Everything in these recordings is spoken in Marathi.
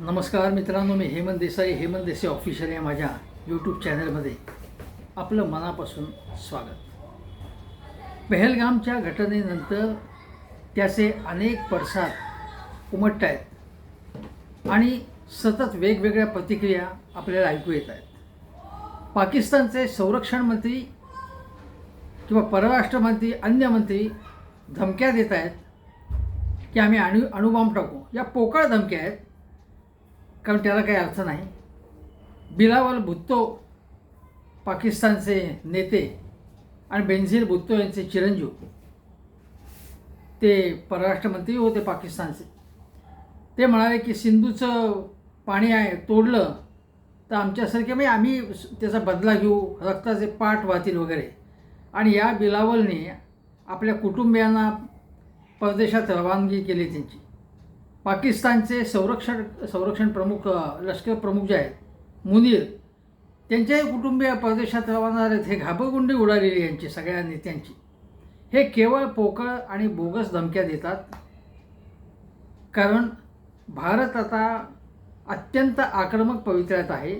नमस्कार मित्रांनो मी हेमंत देसाई हेमंत देसाई ऑफिशियल या माझ्या यूट्यूब चॅनलमध्ये आपलं मनापासून स्वागत. पहलगामच्या घटनेनंतर त्याचे अनेक पडसाद उमटत आहेत आणि सतत वेगवेगळ्या प्रतिक्रिया आपल्याला ऐकू येत आहेत. पाकिस्तानचे संरक्षण मंत्री किंवा परराष्ट्र मंत्री अन्य मंत्री धमक्या देत आहेत की आम्ही अणु अणुबॉम्ब टाकू. या पोकळ धमक्या आहेत. कारण त्याला काही अर्थ नाही. बिलावल भुत्तो पाकिस्तानचे नेते आणि बेनझीर भुत्तो यांचे चिरंजीव. ते परराष्ट्रमंत्री होते पाकिस्तानचे. ते म्हणाले की सिंधूचं पाणी आहे तोडलं तर आमच्यासारखे म्हणजे आम्ही त्याचा बदला घेऊ रक्ताचे पाठ वाहतील वगैरे. आणि या बिलावलने आपल्या कुटुंबियांना परदेशात रवानगी केली त्यांची. पाकिस्तानचे संरक्षण संरक्षण प्रमुख लष्कर प्रमुख जे आहेत मुनीर त्यांच्याही कुटुंबीय परदेशात रवाना आहेत. हे घाबरगुंडी उडालेली यांची सगळ्या नेत्यांची. हे केवळ पोकळ आणि बोगस धमक्या देतात. कारण भारत आता अत्यंत आक्रमक पवित्र्यात आहे.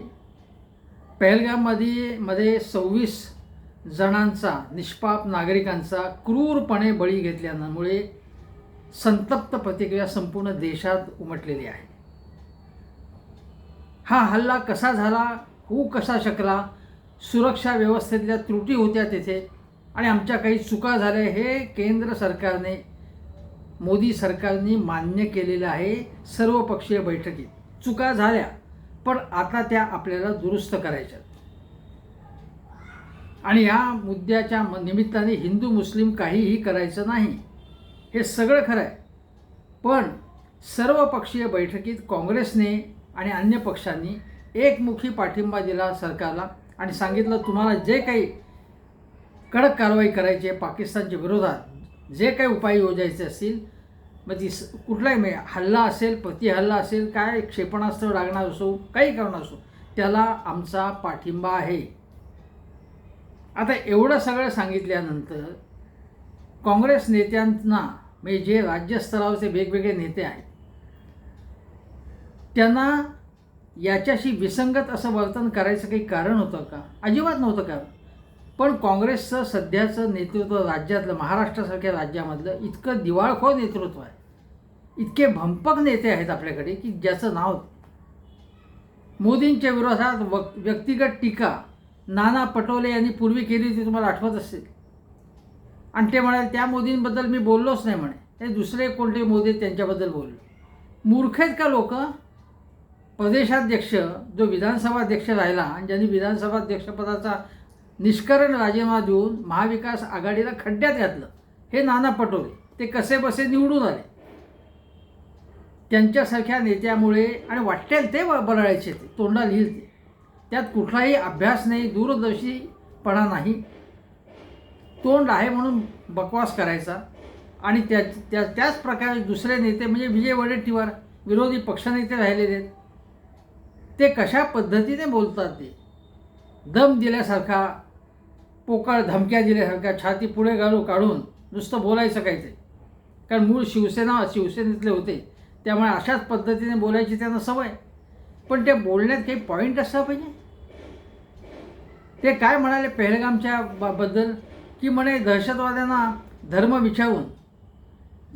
पहलगाममध्ये मध्ये सव्वीस जणांचा निष्पाप नागरिकांचा क्रूरपणे बळी घेतल्यामुळे संतप्त प्रतिक्रिया संपूर्ण देशात उमटलेली आहे. हा हल्ला कसा झाला होऊ कसा शकला सुरक्षा व्यवस्थेतल्या त्रुटी होत्या तेथे आणि आमच्या काही चुका झाल्या हे केंद्र सरकारने मोदी सरकारने मान्य केलेलं आहे सर्वपक्षीय बैठकीत. चुका झाल्या पण आता त्या आपल्याला दुरुस्त करायच्या आणि या मुद्द्याच्या म- निमित्ताने हिंदू मुस्लिम काहीही करायचं नाही. हे सगळं खरं आहे. पण सर्वपक्षीय बैठकीत काँग्रेसने आणि अन्य पक्षांनी एकमुखी पाठिंबा दिला सरकारला आणि सांगितलं तुम्हाला जे काही कडक कारवाई करायची आहे पाकिस्तानच्या विरोधात जे काही उपाय योजायचे असतील मग ती स- कुठलाही म्हणजे हल्ला असेल प्रतिहल्ला असेल काय क्षेपणास्त्र लागणार असो काही करणार असो त्याला आमचा पाठिंबा आहे. आता एवढं सगळं सांगितल्यानंतर काँग्रेस नेत्यांना म्हणजे जे राज्यस्तरावरचे वेगवेगळे नेते आहेत त्यांना याच्याशी विसंगत असं वर्तन करायचं काही कारण होतं का? अजिबात नव्हतं कारण. पण काँग्रेसचं सध्याचं नेतृत्व राज्यातलं महाराष्ट्रासारख्या राज्यामधलं इतकं दिवाळखोर नेतृत्व आहे. इतके भंपक नेते आहेत आपल्याकडे की ज्याचं नाव मोदींच्या विरोधात वक व्यक्तिगत टीका नाना पटोले यांनी पूर्वी केली होती तुम्हाला आठवत असेल. आणि ते म्हणाले त्या मोदींबद्दल मी बोललोच नाही म्हणे. ते दुसरे कोणते मोदी त्यांच्याबद्दल बोलले. मूर्ख आहेत का लोक? प्रदेशाध्यक्ष जो विधानसभा अध्यक्ष राहिला आणि ज्यांनी विधानसभा अध्यक्षपदाचा निष्करण राजीनामा देऊन महाविकास आघाडीला खड्ड्यात घातलं हे नाना पटोले. ते कसे बसे निवडून आले. त्यांच्यासारख्या नेत्यामुळे आणि वाटेल ते बरळायचे ते तोंडा लिहिल ते. त्यात कुठलाही अभ्यास नाही दूरदर्शीपणा नाही. तोंड आहे म्हणून बकवास करायचा. आणि त्या त्या त्याच प्रकारे दुसरे नेते म्हणजे विजय वडेट्टीवार विरोधी पक्षनेते राहिलेले आहेत. ते कशा पद्धतीने बोलतात ते? दम दिल्यासारखा पोकळ धमक्या दिल्यासारख्या छाती पुढे घालू काढून नुसतं बोलायचं काहीतरी कारण मूळ शिवसेना शिवसेनेतले होते. त्यामुळे अशाच पद्धतीने बोलायची त्यांना सवय. पण ते बोलण्यात काही पॉईंट असला पाहिजे? ते काय म्हणाले पहलगामच्या बाबद्दल बद्दल? की म्हणे दहशतवाद्यांना धर्म विचारून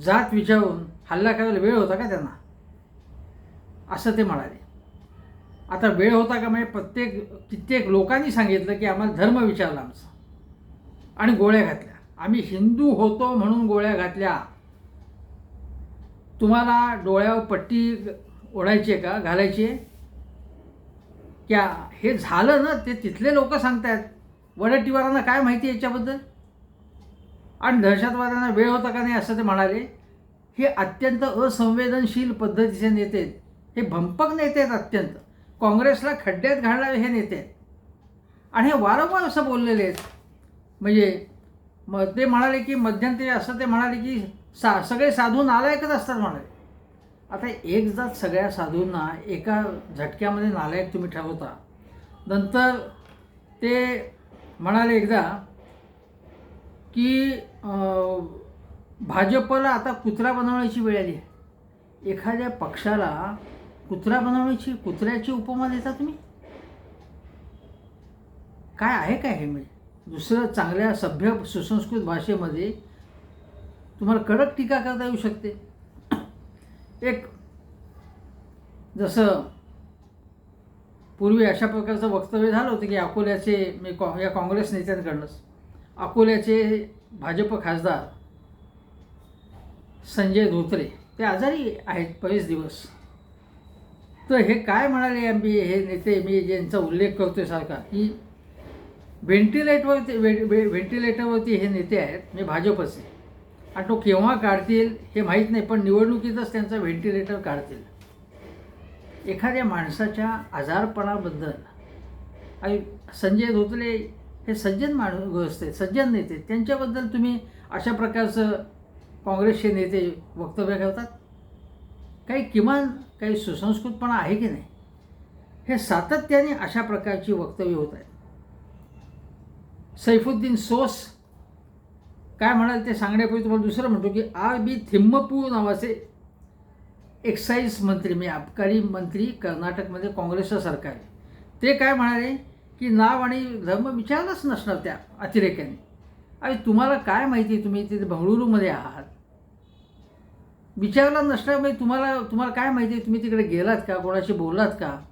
जात विचारून हल्ला करायला वेळ होता का त्यांना? असं ते म्हणाले. आता वेळ होता का म्हणजे प्रत्येक कित्येक लोकांनी सांगितलं की आम्हाला धर्म विचारला आमचा. आणि गोळ्या घातल्या. आम्ही हिंदू होतो म्हणून गोळ्या घातल्या. तुम्हाला डोळ्यावर पट्टी ओढायची आहे का? घालायची आहे? क्या हे झालं ना? ते तिथले लोक सांगतायत. वडट्टीवारांना काय माहिती आहे याच्याबद्दल? आणि दहशतवाद्यांना वेळ होता का नाही असं ते म्हणाले हे अत्यंत असंवेदनशील पद्धतीचे नेते आहेत. हे भंपक नेते आहेत अत्यंत. काँग्रेसला खड्ड्यात घालणारे हे नेते आहेत. आणि हे वारंवार असं बोललेले आहेत. म्हणजे मग ते म्हणाले की मध्यंतरी असं ते म्हणाले की सा सगळे साधू नालायकच असतात म्हणाले. आता एक जात सगळ्या साधूंना एका झटक्यामध्ये नालायक तुम्ही ठरवता. नंतर ते म्हणाले एकदा की भाजपला आता कुत्रा बनवण्याची वेळ आली आहे. एखाद्या पक्षाला कुत्रा बनवण्याची कुत्र्याची उपमा देता तुम्ही? काय आहे काय हे म्हणजे? दुसरं चांगल्या सभ्य सुसंस्कृत भाषेमध्ये तुम्हाला कडक टीका करता येऊ शकते. एक जसं पूर्वी अशा प्रकारचं वक्तव्य झालं होतं की अकोल्याचे मी कॉ या काँग्रेस नेत्यांकडनंच अकोल्याचे भाजप खासदार संजय धोत्रे ते आजारी आहेत बरेच दिवस. तर हे काय म्हणाले मी हे नेते मी ज्यांचा उल्लेख करतोय सारखा की व्हेंटिलेटरवरती व्हेंटिलेटरवरती हे नेते आहेत मी भाजपचे आणि तो केव्हा काढतील हे माहीत नाही पण निवडणुकीतच त्यांचा व्हेंटिलेटर काढतील. एखाद्या माणसाच्या आजारपणाबद्दल आणि संजय धोत्रे हे सज्जन माणूस असते सज्जन नेते त्यांच्याबद्दल तुम्ही अशा प्रकारचं काँग्रेसचे नेते वक्तव्य करतात? काही किमान काही सुसंस्कृतपणा आहे की नाही? हे सातत्याने अशा प्रकारची वक्तव्य होत आहेत. सैफुद्दीन सोस काय म्हणाल ते सांगण्यापूर्वी तुम्हाला दुसरं म्हणतो की आर बी थिम्मपू नावाचे एक्साईज मंत्री म्हणजे अबकारी मंत्री कर्नाटकमध्ये काँग्रेसचं सरकार आहे. ते काय म्हणाले? की नाव आणि धर्म विचारलाच नसणार त्या अतिरेक्याने. अरे तुम्हाला काय माहिती तुम्ही तिथे बंगळुरूमध्ये आहात? विचारला नसणार म्हणजे तुम्हाला तुम्हाला काय माहिती तुम्ही तिकडे गेलात का? कोणाशी बोललात का?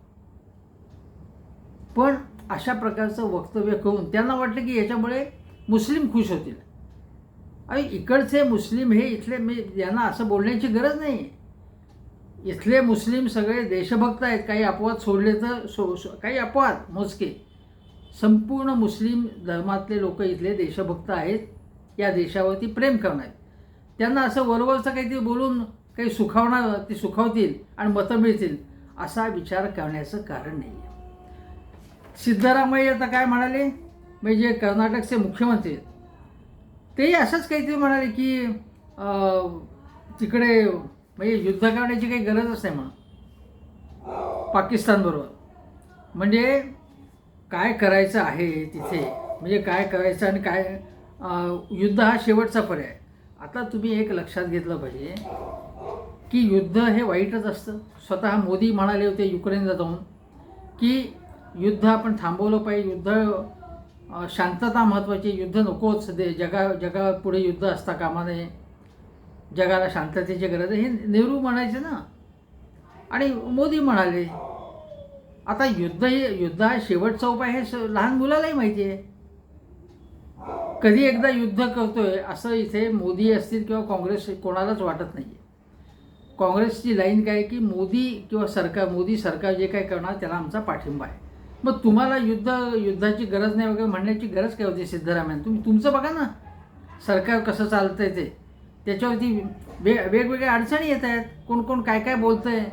पण अशा प्रकारचं वक्तव्य करून त्यांना वाटलं की याच्यामुळे मुस्लिम खुश होतील. आणि इकडचे मुस्लिम हे इथले मी यांना असं बोलण्याची गरज नाही. इथले मुस्लिम सगळे देशभक्त आहेत काही अपवाद सोडले तर सो सो- काही अपवाद मोजके. संपूर्ण मुस्लिम धर्मातले लोक इथले देशभक्त आहेत या देशावरती प्रेम करणार त्यांना असं वरवरचं काहीतरी बोलून काही सुखावणार ते सुखावतील आणि मतं मिळतील असा विचार करण्याचं कारण नाही आहे सिद्धरामय्या आता काय म्हणाले? म्हणजे कर्नाटकचे मुख्यमंत्री आहेत. तेही असंच काहीतरी म्हणाले की तिकडे म्हणजे युद्ध करण्याची काही गरजच नाही म्हणून. पाकिस्तानबरोबर. म्हणजे काय करायचं आहे तिथे? म्हणजे काय करायचं आणि काय युद्ध हा शेवटचा पर्याय. आता तुम्ही एक लक्षात घेतलं पाहिजे की युद्ध हे वाईटच असतं. स्वतः मोदी म्हणाले होते युक्रेनला जाऊन की युद्ध आपण थांबवलं पाहिजे. युद्ध शांतता महत्त्वाची. युद्ध नकोच. दे जगा जगापुढे युद्ध असता कामा नये. जगाला शांततेची गरज आहे. हे नेहरू म्हणायचे ना. आणि मोदी म्हणाले आता युद्ध हे युद्ध हा शेवटचा उपाय हे लहान मुलालाही माहिती आहे. कधी एकदा युद्ध करतोय असं इथे मोदी असतील किंवा काँग्रेस कोणालाच वाटत नाही आहे काँग्रेसची लाईन काय आहे की मोदी किंवा सरकार मोदी सरकार जे काय करणार त्याला आमचा पाठिंबा आहे. मग तुम्हाला युद्ध युद्धाची गरज नाही वगैरे म्हणण्याची गरज काय होती सिद्धरामय्या? तुम्ही तुमचं बघा ना सरकार कसं चालतंय ते. त्याच्यावरती वे वेगवेगळ्या अडचणी येत आहेत. कोण कोण काय काय बोलतं आहे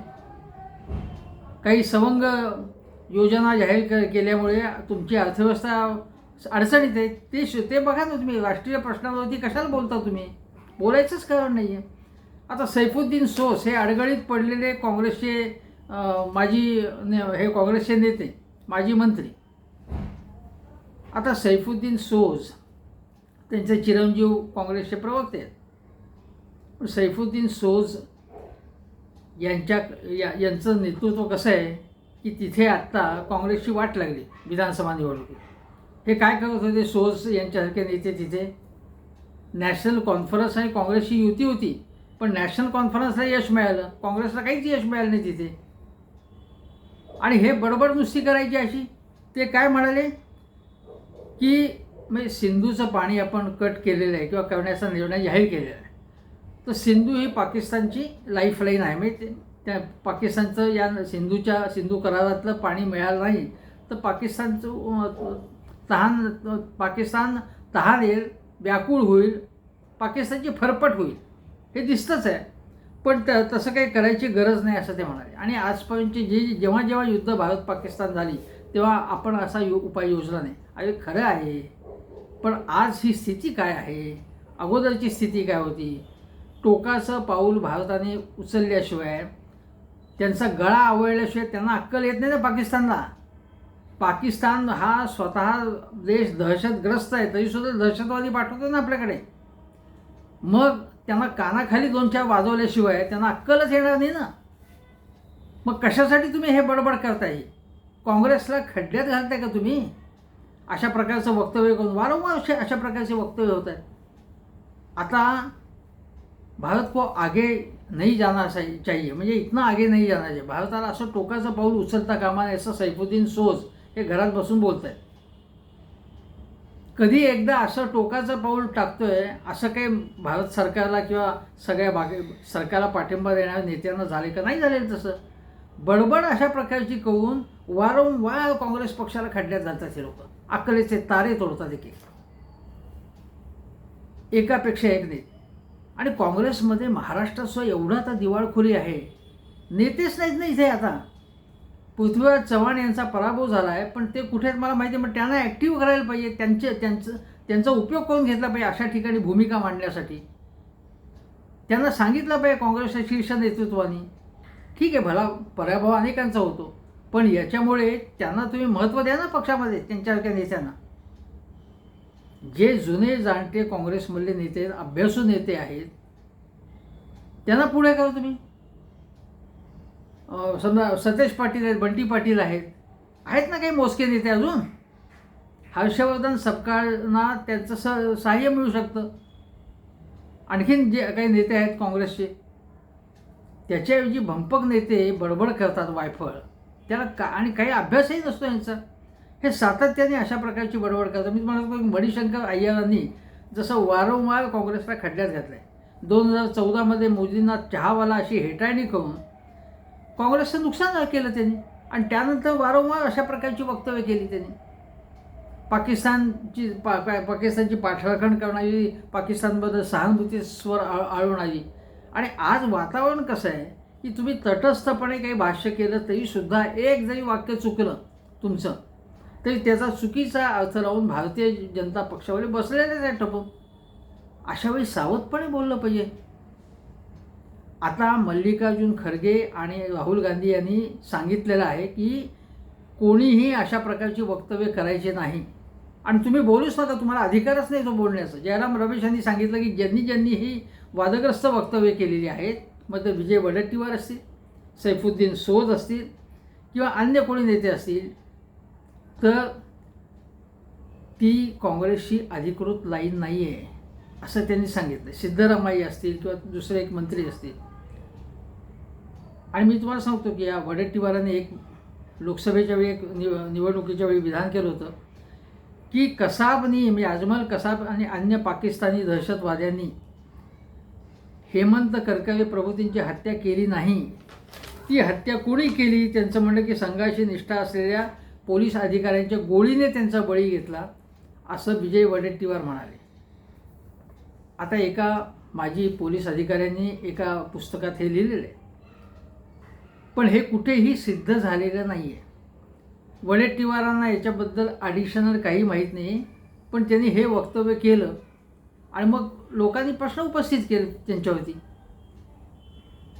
काही सवंग योजना जाहीर क केल्यामुळे तुमची अर्थव्यवस्था अडचणीत आहे. ते श ते बघा ना तुम्ही राष्ट्रीय प्रश्नावरती कशाला बोलता तुम्ही? बोलायचंच कारण नाही आहे आता सैफुद्दीन सोस हे अडगळीत पडलेले काँग्रेसचे माजी ने- हे काँग्रेसचे नेते माजी मंत्री. आता सैफुद्दीन सोज त्यांचे चिरंजीव काँग्रेसचे प्रवक्ते आहेत. पण सैफुद्दीन सोज यांच्या या यांचं नेतृत्व कसं आहे की तिथे आत्ता काँग्रेसची वाट लागली विधानसभा निवडणुकीत. हे काय करत होते सोर्स यांच्यासारखे नेते तिथे? नॅशनल कॉन्फरन्स आणि काँग्रेसची युती होती पण नॅशनल कॉन्फरन्सला यश मिळालं काँग्रेसला काहीच यश मिळालं नाही तिथे. आणि हे बडबड नुसती करायची अशी? ते काय म्हणाले? की म्हणजे सिंधूचं पाणी आपण कट केलेलं आहे किंवा करण्याचा निर्णय जाहीर केलेला आहे. तर सिंधू ही पाकिस्तानची लाईफलाईन आहे. म्हणजे त्या पाकिस्तानचं या सिंधूच्या सिंधू करारातलं पाणी मिळालं नाही. तर पाकिस्तानचं तहान पाकिस्तान तहान येईल व्याकुळ होईल. पाकिस्तानची फरफट होईल. हे दिसतंच आहे. पण त तसं काही करायची गरज नाही असं ते म्हणाले. आणि आजपर्यंतची जी जेव्हा जेव्हा युद्ध भारत पाकिस्तान झाली तेव्हा आपण असा यु उपाय योजला नाही. अरे खरं आहे. पण आज ही स्थिती काय आहे? अगोदरची स्थिती काय होती? टोकाचं पाऊल भारताने उचलल्याशिवाय त्यांचा गळा आवळल्याशिवाय त्यांना अक्कल येत नाही ना पाकिस्तानला. पाकिस्तान हा स्वतः देश दहशतग्रस्त आहे तरीसुद्धा दहशतवादी पाठवतो ना आपल्याकडे. मग त्यांना कानाखाली दोन चार वाजवल्याशिवाय त्यांना अक्कलच येणार नाही ना. मग कशासाठी तुम्ही हे बडबड करताय? काँग्रेसला खड्ड्यात घालताय का तुम्ही? अशा प्रकारचं वक्तव्य करून वारंवार अशा अशा प्रकारचे वक्तव्य होत आहेत. आता भारत को आगे नाही जाना चाहिए म्हणजे इथनं आगे नाही जाणार चाहिए. भारताला असं टोकाचं पाऊल उचलता कामा नये असं सैफुद्दीन सोज हे घरात बसून बोलत आहेत कधी एकदा असं टोकाचं पाऊल टाकतोय असं काही भारत सरकारला किंवा सगळ्या बागे सरकारला पाठिंबा देणाऱ्या नेत्यांना झाले का? नाही झालेलं तसं. बडबड अशा प्रकारची करून वारंवार काँग्रेस पक्षाला खड्ड्यात घालतात हे लोक. अकलेचे तारे तोडतात एक एकापेक्षा एक नाही आणि काँग्रेसमध्ये महाराष्ट्रासह एवढा आता दिवाळखोरी आहे. नेतेच नाहीत ना इथे आता. पृथ्वीराज चव्हाण यांचा पराभव झाला आहे पण ते कुठे आहेत मला माहिती आहे पण त्यांना ॲक्टिव्ह करायला पाहिजे त्यांचे त्यांचं त्यांचा उपयोग करून घेतला पाहिजे अशा ठिकाणी भूमिका मांडण्यासाठी. त्यांना सांगितलं पाहिजे काँग्रेसच्या शीर्ष नेतृत्वाने. ठीक आहे भला पराभव अनेकांचा होतो पण याच्यामुळे त्यांना तुम्ही महत्त्व द्या ना पक्षामध्ये त्यांच्यासारख्या नेत्यांना. जे जुने जाणते काँग्रेसमधले नेते अभ्यासू नेते आहेत त्यांना पुढे करा तुम्ही. समजा सतेज पाटील आहेत बंटी पाटील आहेत आहेत ना काही मोजके नेते अजून? हर्षवर्धन सपकाळना त्यांचं स सहाय्य मिळू शकतं. आणखीन जे काही नेते आहेत काँग्रेसचे त्याच्याऐवजी भंपक नेते बडबड करतात वायफळ. त्याला का आणि काही अभ्यासही नसतो यांचा. हे सातत्याने अशा प्रकारची बडबड करतात. मी तुम्हाला सांगतो की मणिशंकर अय्यरांनी जसं वारंवार काँग्रेसला खड्ड्यात घातलं आहे दोन हजार चौदामध्ये मोदींना चहावाला अशी हेटाळणी करून काँग्रेसचं नुकसान केलं त्यांनी आणि त्यानंतर वारंवार अशा प्रकारची वक्तव्य केली त्यांनी. पाकिस्तानची पा पाकिस्तानची पाठराखण करणारी पाकिस्तानबद्दल सहानुभूती स्वर आळ आळवणारी. आणि आज वातावरण कसं आहे की तुम्ही तटस्थपणे काही भाष्य केलं तरीसुद्धा एक जरी वाक्य चुकलं तुमचं तरी त्याचा चुकीचा अर्थ लावून भारतीय जनता पक्षावर बसलेलेच आहे टपून अशावेळी सावधपणे बोललं पाहिजे. आता मल्लिकार्जुन खरगे आणि राहुल गांधी यांनी सांगितलेलं आहे की कोणीही अशा प्रकारची वक्तव्य करायचे नाही. आणि तुम्ही बोलूच नका तुम्हाला अधिकारच नाही तो बोलण्याचा. जयराम रमेश यांनी सांगितलं की ज्यांनी ज्यांनी ही वादग्रस्त वक्तव्य केलेली आहेत मग ते विजय वडट्टीवार असतील सैफुद्दीन सोज असतील किंवा अन्य कोणी नेते असतील तर ती काँग्रेसची अधिकृत लाईन नाही आहे असं त्यांनी सांगितलं. सिद्धरामाई असतील किंवा दुसरे एक मंत्री असतील. आणि मी तुम्हाला सांगतो की या वडेट्टीवाराने एक लोकसभेच्या वेळी एक निव निवडणुकीच्या वेळी विधान केलं होतं की कसाबनी म्हणजे अजमल कसाब आणि अन्य पाकिस्तानी दहशतवाद्यांनी हेमंत करकरे प्रभूतींची हत्या केली नाही. ती हत्या कोणी केली? त्यांचं म्हणणं की संघाशी निष्ठा असलेल्या पोलीस अधिकाऱ्यांच्या गोळीने त्यांचा बळी घेतला असं विजय वडेट्टीवार म्हणाले. आता एका माजी पोलीस अधिकाऱ्यांनी एका पुस्तकात हे लिहिलेलं आहे पण हे कुठेही सिद्ध झालेलं नाही आहे वडेट्टीवारांना याच्याबद्दल ॲडिशनल काही माहीत नाही पण त्यांनी हे वक्तव्य केलं आणि मग लोकांनी प्रश्न उपस्थित केले त्यांच्यावरती.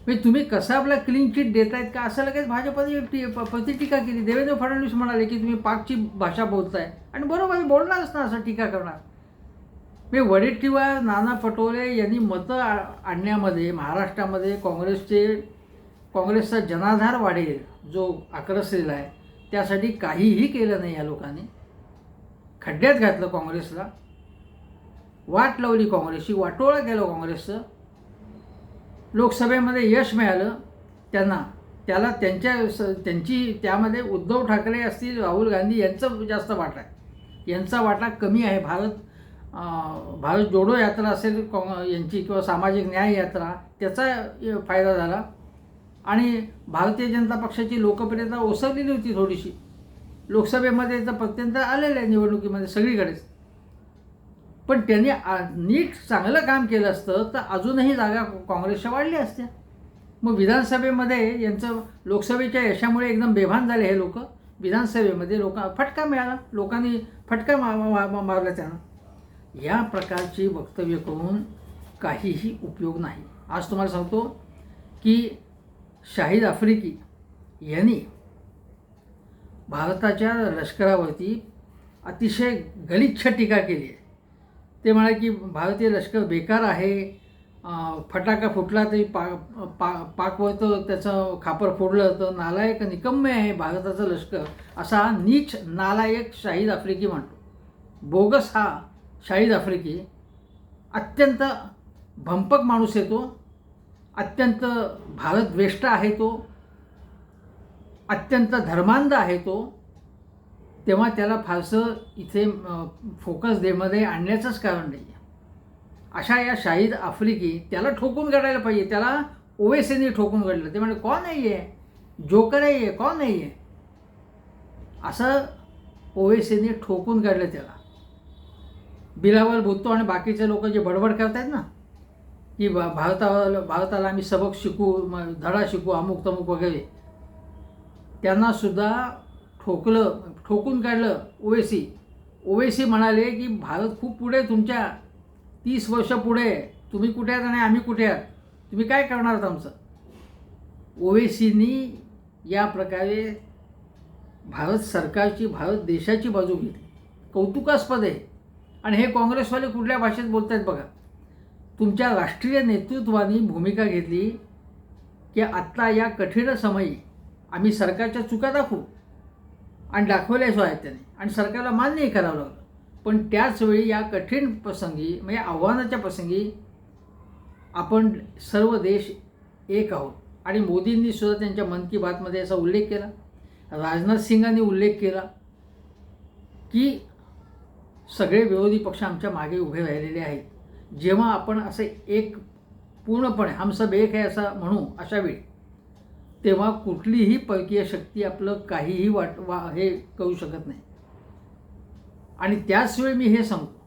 म्हणजे तुम्ही कसाबला क्लीन चिट देतायत का? असं लगेच भाजपने टी प- प्रतिटीका केली. देवेंद्र फडणवीस म्हणाले की तुम्ही पाकची भाषा बोलताय. आणि बरोबर आहे, बोलणारच ना असं टीका करणार. मी वडेट्टीवार नाना पटोले यांनी मतं आ- आणण्यामध्ये महाराष्ट्रामध्ये काँग्रेसचे काँग्रेसचा जनाधार वाढेल जो आक्रसलेला आहे त्यासाठी काहीही केलं नाही या लोकांनी. खड्ड्यात घातलं काँग्रेसला. वाट लावली काँग्रेसची वाटोळा केलं काँग्रेसचं. लोकसभेमध्ये यश मिळालं त्यांना त्याला त्यांच्या स त्यांची त्यामध्ये उद्धव ठाकरे असतील राहुल गांधी यांचं जास्त वाटा आहे. यांचा वाटा कमी आहे. भारत भारत जोडो यात्रा असेल काँग यांची किंवा सामाजिक न्याय यात्रा त्याचा य- फायदा झाला. आणि भारतीय जनता पक्षाची लोकप्रियता ओसरलेली होती थोडीशी. लोकसभेमध्ये तर प्रत्यंत आलेलं आहे निवडणुकीमध्ये सगळीकडेच. पण त्यांनी नीट चांगलं काम केलं असतं तर अजूनही जागा काँग्रेसच्या वाढल्या असत्या. मग विधानसभेमध्ये यांचं लोकसभेच्या यशामुळे एकदम बेभान झाले हे लोक. विधानसभेमध्ये लोक फटका मिळाला. लोकांनी फटका मा मा- मा- मारला त्यांना. या प्रकारची वक्तव्य करून काहीही उपयोग नाही. आज तुम्हाला सांगतो की शाहिद आफ्रिकी यांनी भारताच्या लष्करावरती अतिशय गलिच्छ टीका केली आहे. ते म्हणाले की भारतीय लष्कर बेकार आहे. फटाका फुटला तरी पा पा पाकवर तर त्याचं खापर फोडलं तर नालायक निकम्मे आहे भारताचं लष्कर असा हा नीच नालायक शाहीद आफ्रिकी म्हणतो. बोगस हा शाहीद आफ्रिकी अत्यंत भंपक माणूस आहे तो अत्यंत भारतद्वेष्ट आहे तो अत्यंत धर्मांध आहे तो तेव्हा त्याला फारसं इथे फोकस देमध्ये आणण्याचंच कारण नाही आहे अशा या शाहीद आफ्रिकी त्याला ठोकून काढायला पाहिजे. त्याला ओवेसीने ठोकून काढलं. ते म्हणजे कोण नाही आहे जोकर आहे कोण नाही आहे असं ओवेसीने ठोकून काढलं त्याला. बिलावल भुत्तो आणि बाकीचे लोक जे बडबड करतायत ना की भा भारताला भारताला आम्ही सबक शिकू धडा शिकू अमुक तमुक वगैरे त्यांनासुद्धा ठोकलं ठोकून काढलं ओवेसी. ओवेसी म्हणाले की भारत खूप पुढे तुमच्या तीस वर्ष पुढे. आहे. तुम्ही कुठे आहात आणि आम्ही कुठे आहात? तुम्ही काय करणार आहात आमचं? ओवेसीनी या प्रकारे भारत सरकारची भारत देशाची बाजू घेतली. कौतुकास्पद आहे. आणि हे काँग्रेसवाले कुठल्या भाषेत बोलत आहेत बघा. तुमच्या राष्ट्रीय नेतृत्वाने भूमिका घेतली की आत्ता या कठीण समयी आम्ही सरकारच्या चुका दाखवू. आणि दाखवल्याच आहेत त्याने. आणि सरकारला मान्यही करावं लागलं. पण त्याचवेळी या कठीण प्रसंगी म्हणजे आव्हानाच्या प्रसंगी आपण सर्व देश एक आहोत. आणि मोदींनी सुद्धा त्यांच्या मन की बातमध्ये याचा उल्लेख केला. राजनाथ सिंगांनी उल्लेख केला की सगळे विरोधी पक्ष आमच्या मागे उभे राहिलेले आहेत. जेव्हा आपण असे एक पूर्णपणे हम सब एक आहे असं म्हणू अशा वेळी तेव्हा कुठलीही परकीय शक्ती आपलं काहीही वाट वा हे करू शकत नाही. आणि त्याच वेळी मी हे सांगतो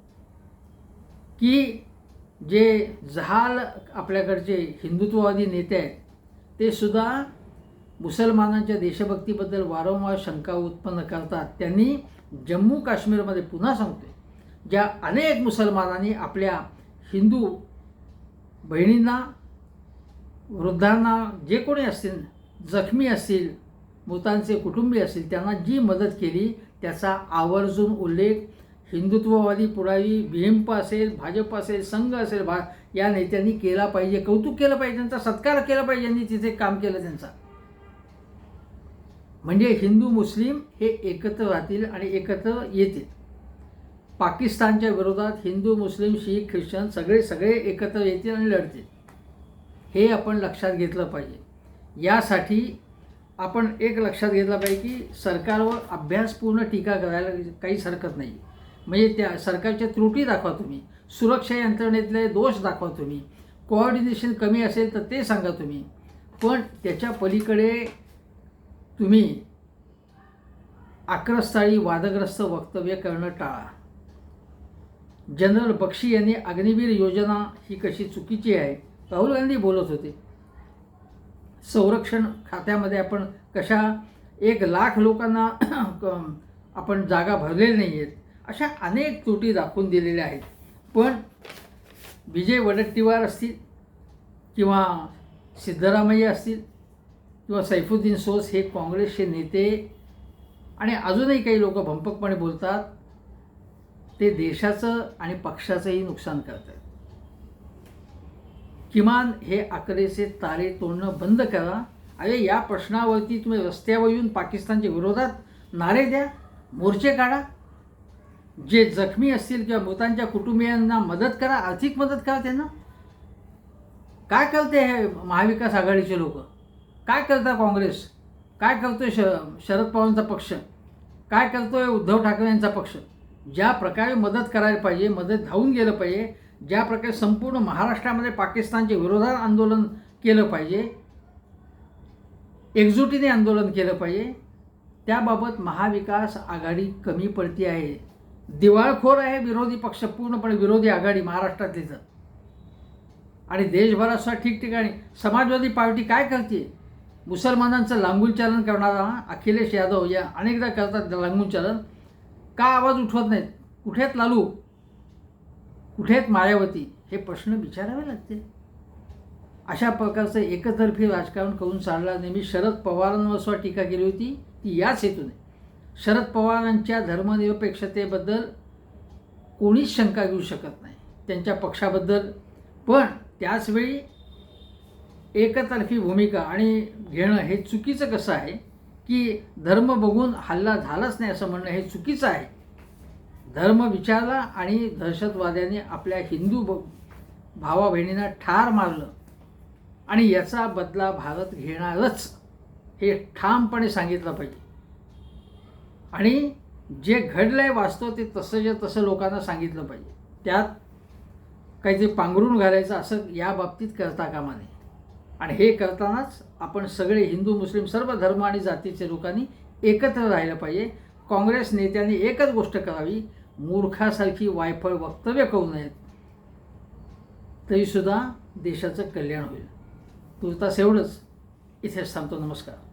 की जे जहाल आपल्याकडचे हिंदुत्ववादी नेते आहेत ते सुद्धा मुसलमानांच्या देशभक्तीबद्दल वारंवार शंका उत्पन्न करतात. त्यांनी जम्मू काश्मीरमध्ये पुन्हा सांगतोय ज्या अनेक मुसलमानांनी आपल्या हिंदू बहिणींना वृद्धांना जे कोणी असतील जखमी असतील मृतांचे कुटुंबीय असतील त्यांना जी मदत केली त्याचा आवर्जून उल्लेख हिंदुत्ववादी पुढारी भीमप असेल भाजप असेल संघ असेल भा या नेत्यांनी केला पाहिजे कौतुक केलं पाहिजे त्यांचा सत्कार केला पाहिजे यांनी तिथे काम केलं त्यांचा. म्हणजे हिंदू मुस्लिम हे एकत्र राहतील आणि एकत्र येतील. पाकिस्तानच्या विरोधात हिंदू मुस्लिम शीख ख्रिश्चन सगळे सगळे एकत्र येतील आणि लढतील. हे आपण लक्षात घेतलं पाहिजे. यासाठी आपण एक लक्षात घेतला पाहिजे की सरकारवर अभ्यासपूर्ण टीका करायला काहीच हरकत नाही. म्हणजे त्या सरकारच्या त्रुटी दाखवा तुम्ही सुरक्षा यंत्रणेतले दोष दाखवा तुम्ही कोऑर्डिनेशन कमी असेल तर ते सांगा तुम्ही. पण त्याच्या पलीकडे तुम्ही आक्रस्ताळी वादग्रस्त वक्तव्य करणं टाळा. जनरल बक्षी यांनी अग्निवीर योजना ही कशी चुकीची आहे? राहुल गांधी बोलत होते. संरक्षण खात्यामध्ये आपण कशा एक लाख लोकांना आपण जागा भरलेल्या नाही आहेत अशा अनेक त्रुटी दाखवून दिलेल्या आहेत. पण विजय वडट्टीवार असतील किंवा सिद्धरामय्या असतील किंवा सैफुद्दीन सोस हे काँग्रेसचे नेते आणि अजूनही काही लोक भंपकपणे बोलतात ते देशाचं आणि पक्षाचंही नुकसान करतात. किमान हे आकडेचे तारे तोडणं बंद करा. अरे या प्रश्नावरती तुम्ही रस्त्यावर येऊन पाकिस्तानच्या विरोधात नारे द्या मोर्चे काढा. जे जखमी असतील किंवा मृतांच्या कुटुंबियांना मदत करा आर्थिक मदत करा त्यांना. काय करते हे महाविकास आघाडीचे लोक? काय करतात काँग्रेस? काय करतोय श शरद पवारांचा पक्ष? काय करतोय उद्धव ठाकरे यांचा पक्ष? ज्या प्रकारे मदत करायला पाहिजे मदत धावून गेलं पाहिजे ज्या प्रकारे संपूर्ण महाराष्ट्रामध्ये पाकिस्तानच्या विरोधात आंदोलन केलं पाहिजे एकजुटीने आंदोलन केलं पाहिजे त्याबाबत महाविकास आघाडी कमी पडती आहे. दिवाळखोर आहे विरोधी पक्ष पूर्णपणे विरोधी आघाडी महाराष्ट्रातलीच. आणि देशभरात ठिकठिकाणी समाजवादी पार्टी काय करते? मुसलमानांचं लांगून चालन करणारा अखिलेश यादव या अनेकदा करतात लांगून चालन. का आवाज उठवत नाहीत? कुठेत लालू? कुठे आहेत मायावती हे प्रश्न विचारावे लागतील. अशा प्रकारचं एकतर्फी राजकारण करून चालणार नाही मी शरद पवारांवर सुद्धा टीका केली होती ती याच हेतूने. शरद पवारांच्या धर्मनिरपेक्षतेबद्दल कोणीच शंका घेऊ शकत नाही त्यांच्या पक्षाबद्दल. पण त्याचवेळी एकतर्फी भूमिका आणि घेणं हे चुकीचं कसं आहे की धर्म बघून हल्ला झालाच नाही असं म्हणणं हे चुकीचं आहे धर्म विचारला आणि दहशतवाद्यांनी आपल्या हिंदू ब भावा बहिणींना ठार मारलं. आणि याचा बदला भारत घेणारच हे ठामपणे सांगितलं पाहिजे. आणि जे घडलं आहे वास्तव ते तसंच्या तसं लोकांना सांगितलं पाहिजे. त्यात काहीतरी पांघरून घालायचं असं या बाबतीत करता कामा नये. आणि हे करतानाच आपण सगळे हिंदू मुस्लिम सर्व धर्म आणि जातीचे लोकांनी एकत्र राहिलं पाहिजे. काँग्रेस नेत्यांनी एकच गोष्ट करावी मूर्खासारखी वायफळ वक्तव्य करू नयेत तरीसुद्धा देशाचं कल्याण होईल. तुर्तास एवढंच. इथेच थांबतो. नमस्कार.